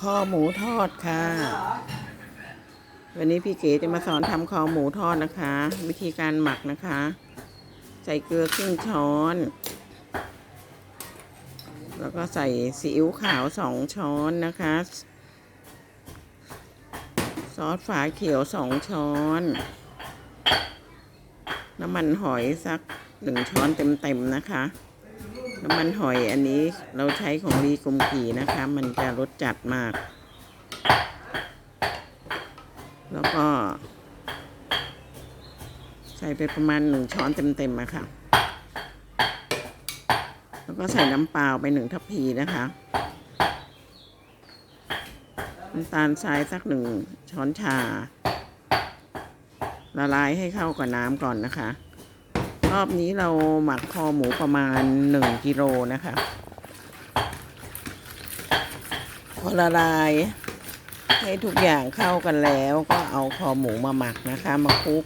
คอหมูทอดค่ะ วันนี้พี่เก๋จะมาสอนทำคอหมูทอดนะคะ วิธีการหมักนะคะ ใส่เกลือครึ่งช้อน แล้วก็ใส่ซีอิ๊วขาวสองช้อนนะคะ ซอสฝาเขียวสองช้อน น้ำมันหอยสักหนึ่งช้อนเต็มๆนะคะ น้ำมันหอยอันนี้เราใช้ของรีกุมกีนะคะ มันจะรสจัดมาก แล้วก็ ใส่ไปประมาณหนึ่งช้อนเต็มๆอะค่ะ แล้วก็ใส่น้ำเปล่าไปหนึ่งทัพพีนะคะน้ำตาลทรายสักหนึ่งช้อนชา ละลายให้เข้ากับน้ำก่อนนะคะ รอบนี้เราหมักคอหมูประมาณหนึ่งกิโลนะคะ พอละลายให้ทุกอย่างเข้ากันแล้วก็เอาคอหมูมาหมักนะคะ มาคลุก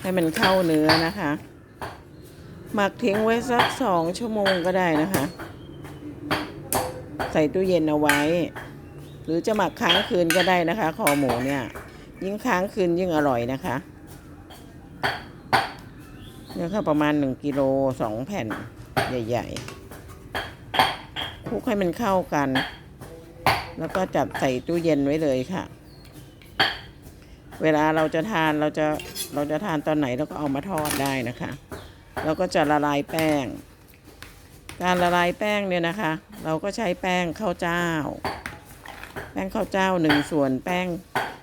ให้มันเข้าเนื้อนะคะ หมักทิ้งไว้สักสองชั่วโมงก็ได้นะคะ ใส่ตู้เย็นเอาไว้ หรือจะหมักค้างคืนก็ได้นะคะ คอหมูเนี่ย ยิ่งค้างคืนยิ่งอร่อยนะคะ เนี่ยค่ะประมาณหนึ่งกิโลสองแผ่นใหญ่ๆคลุกให้มันเข้ากัน แล้วก็จับใส่ตู้เย็นไว้เลยค่ะ เวลาเราจะทานเราจะเราจะทานตอนไหนเราก็เอามาทอดได้นะคะเราก็จะละลายแป้ง การละลายแป้งเนี่ยนะคะ เราก็ใช้แป้งข้าวเจ้า แป้งข้าวเจ้าหนึ่งส่วนแป้ง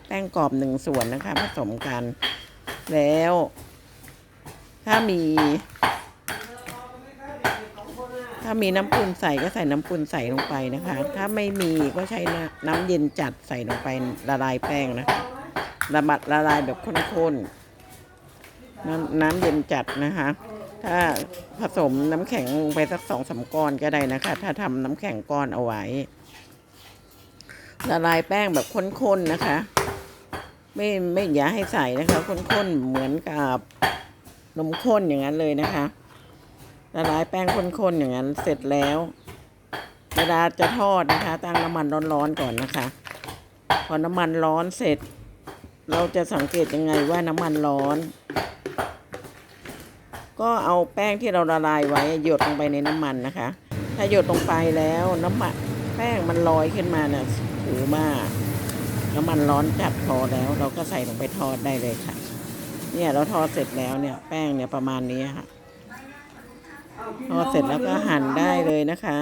แป้งกรอบหนึ่งส่วนนะคะ ผสมกัน แล้ว ถ้ามี ถ้ามีน้ำปูนใส่ก็ใส่น้ำปูนใส่ลงไปนะคะ ถ้าไม่มีก็ใช้น้ำเย็นจัดใส่ลงไปละลายแป้งนะคะบัดละลายแบบข้นๆน้ำน้ำเย็นจัดนะคะ ถ้าผสมน้ำแข็งไปสักสองสามก้อนก็ได้นะคะ ถ้าทำน้ำแข็งก้อนเอาไว้ละลายแป้งแบบข้นๆนะคะ ไม่ไม่อย่าให้ใส่นะคะข้นๆเหมือนกับ นมข้นอย่างนั้นเลยนะคะละลายแป้งข้นๆอย่างนั้นเสร็จแล้วเวลาจะทอดนะคะ ตั้งน้ำมันร้อนๆก่อนนะคะ พอน้ำมันร้อนเสร็จ เราจะสังเกตยังไงว่าน้ำมันร้อน ก็เอาแป้งที่เราละลายไว้หยดลงไปในน้ำมันนะคะ ถ้าหยดลงไปแล้วน้ำมันแป้งมันลอยขึ้นมาเนี่ยถือว่าน้ำมันร้อนจัดพอแล้ว เราก็ใส่ลงไปทอดได้เลยค่ะ เนี่ยเราทอดเสร็จแล้วเนี่ยแป้งเนี่ยประมาณนี้ค่ะ ทอดเสร็จแล้วก็หั่นได้เลยนะคะ